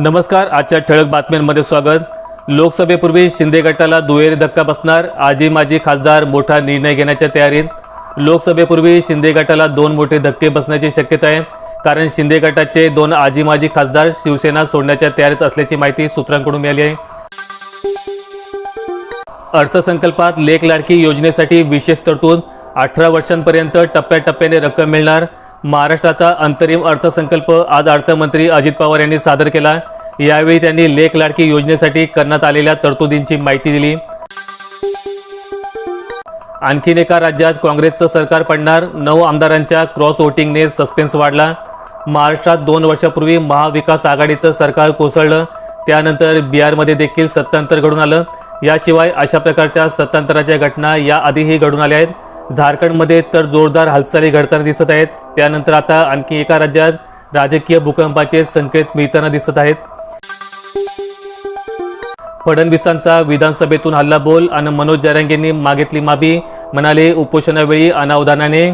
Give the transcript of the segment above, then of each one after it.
नमस्कार आजच्या ठळक बातम्यांमध्ये स्वागत. लोकसभेपूर्वी शिंदे गटाला दुहेरी धक्का बसणार आजी माजी खासदार मोठा निर्णय घेण्याच्या तयारीत. लोकसभेपूर्वी शिंदे गटाला दोन मोठे धक्के बसण्याची शक्यता आहे कारण शिंदे गटाचे दोन आजी माजी खासदार शिवसेना सोडण्याच्या तयारीत असल्याची माहिती सूत्रांकडून मिळाली आहे. अर्थसंकल्पात लेख लाडकी योजनेसाठी विशेष तरतूद अठरा वर्षांपर्यंत टप्प्याटप्प्याने रक्कम मिळणार. महाराष्ट्राचा अंतरिम अर्थसंकल्प आज अर्थमंत्री अजित पवार यांनी सादर केला यावेळी त्यांनी लेख लाडकी योजनेसाठी करण्यात आलेल्या तरतुदींची माहिती दिली. आणखीन एका राज्यात काँग्रेसचं सरकार पडणार नऊ आमदारांच्या क्रॉस वोटिंगने सस्पेन्स वाढला. महाराष्ट्रात दोन वर्षापूर्वी महाविकास आघाडीचं सरकार कोसळलं त्यानंतर बिहारमध्ये देखील सत्तांतर घडून आलं. याशिवाय अशा प्रकारच्या सत्तांतराच्या घटना याआधीही घडून आल्या आहेत. झारखंडमध्ये तर जोरदार हालचाली घडताना दिसत आहेत. त्यानंतर आता आणखी एका राज्यात राजकीय भूकंपाचे संकेत मिळताना दिसत आहेत. फडणवीसांचा विधानसभेतून हल्ला बोल आणि मनोज जरांगेंनी मागितली माफी म्हणाले उपोषणावेळी अनावधानाने.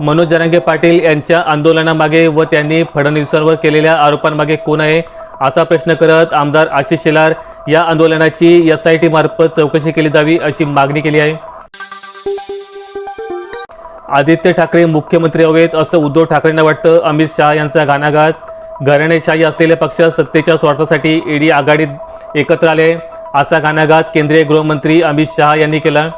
मनोज जरांगे पाटील यांच्या आंदोलनामागे व त्यांनी फडणवीसांवर केलेल्या आरोपांमागे कोण आहे असा प्रश्न करत आमदार आशिष शेलार या आंदोलनाची एस आय टी मार्फत चौकशी केली जावी अशी मागणी केली आहे. आदित्य ठाकरे मुख्यमंत्री हवेत असं उद्धव ठाकरेंना वाटतं अमित शहा यांचा घाणाघात घराणेशाही असलेले पक्ष सत्तेच्या स्वार्थासाठी ईडी आघाडीत एकत्र आले. असा घाणाघात केंद्रीय गृहमंत्री अमित शहा यांनी केला.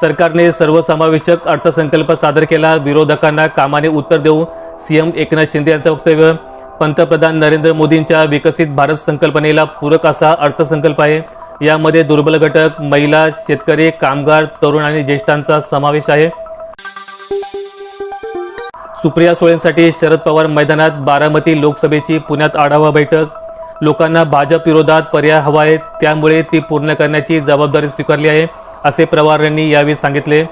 सरकारने सर्वसमावेशक अर्थसंकल्प सादर केला. विरोधकांना कामाने उत्तर देऊ सीएम एकनाथ शिंदे यांचं वक्तव्य. पंतप्रधान नरेंद्र मोदींच्या विकसित भारत संकल्पनेला पूरक असा अर्थसंकल्प आहे. यामध्ये दुर्बल घटक महिला शेतकरी कामगार तरुण आणि ज्येष्ठांचा समावेश आहे. सुप्रिया सुळेंसाठी शरद पवार मैदानात बारामती लोकसभेची पुण्यात आढावा बैठक. लोकांना भाजप विरोधात पर्याय हवा आहे त्यामुळे ती पूर्ण करण्याची जबाबदारी स्वीकारली आहे असे पवार यांनी यावेळी सांगितले.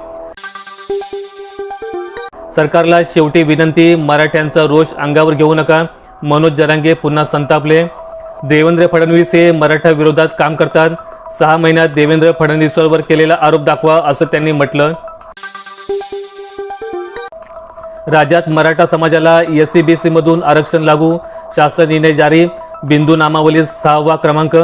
सरकारला शेवटी विनंती मराठ्यांचा रोष अंगावर घेऊ नका. मनोज जरांगे पुन्हा संतापले. देवेंद्र फडणवीस हे मराठा विरोधात काम करतात. सहा महिन्यात देवेंद्र फडणवीसांवर केलेला आरोप दाखवा असं त्यांनी म्हटलं. राज्यात मराठा समाजाला एस सी बी सी मधून आरक्षण लागू शासन निर्णय जारी बिंदू नामावली सहावा क्रमांक.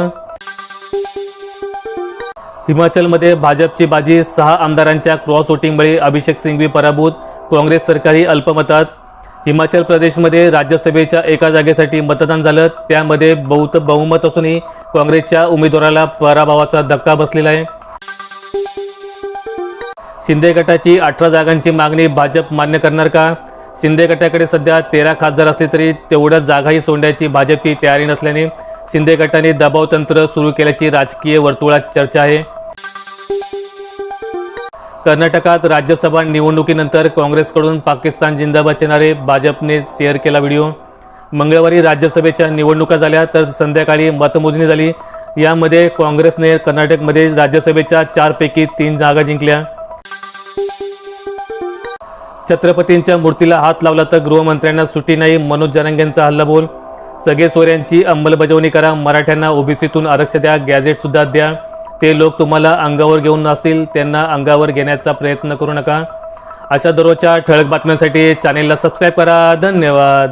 हिमाचलमध्ये भाजपची बाजी सहा आमदारांच्या क्रॉस वोटिंगमुळे अभिषेक सिंघवी पराभूत काँग्रेस सरकारी अल्पमतात. हिमाचल प्रदेशमध्ये राज्यसभेच्या एका जागेसाठी मतदान झालं त्यामध्ये बहुत बहुमत असूनही काँग्रेसच्या उमेदवाराला पराभवाचा धक्का बसलेला आहे. शिंदे गटाची अठरा जागांची मागणी भाजप मान्य करणार का? शिंदे गटाकडे सध्या तेरा खासदार असले तरी तेवढ्या जागाही सोडण्याची भाजपची तयारी नसल्याने शिंदे गटाने दबाव तंत्र सुरू केल्याची राजकीय वर्तुळात चर्चा आहे. कर्नाटकात राज्यसभा निवडणुकीनंतर काँग्रेसकडून पाकिस्तान जिंदाबादचे नारे भाजपने शेअर केला व्हिडिओ मंगळवारी राज्यसभेच्या निवडणुका झाल्या तर संध्याकाळी मतमोजणी झाली. यामध्ये काँग्रेसने कर्नाटकमध्ये राज्यसभेच्या चारपैकी तीन जागा जिंकल्या. छत्रपतींच्या मूर्तीला हात लावला तर गृहमंत्र्यांना सुट्टी नाही. मनोज जरांगेंचा हल्लाबोल सगळे सोऱ्यांची अंमलबजावणी करा. मराठ्यांना ओबीसीतून आरक्षण द्या. गॅझेटसुद्धा द्या. ते लोक तुम्हाला अंगावर घेऊन नसतील त्यांना अंगावर घेण्याचा प्रयत्न करू नका. अशा दररोजच्या ठळक बातम्यांसाठी चॅनेलला सबस्क्राईब करा. धन्यवाद.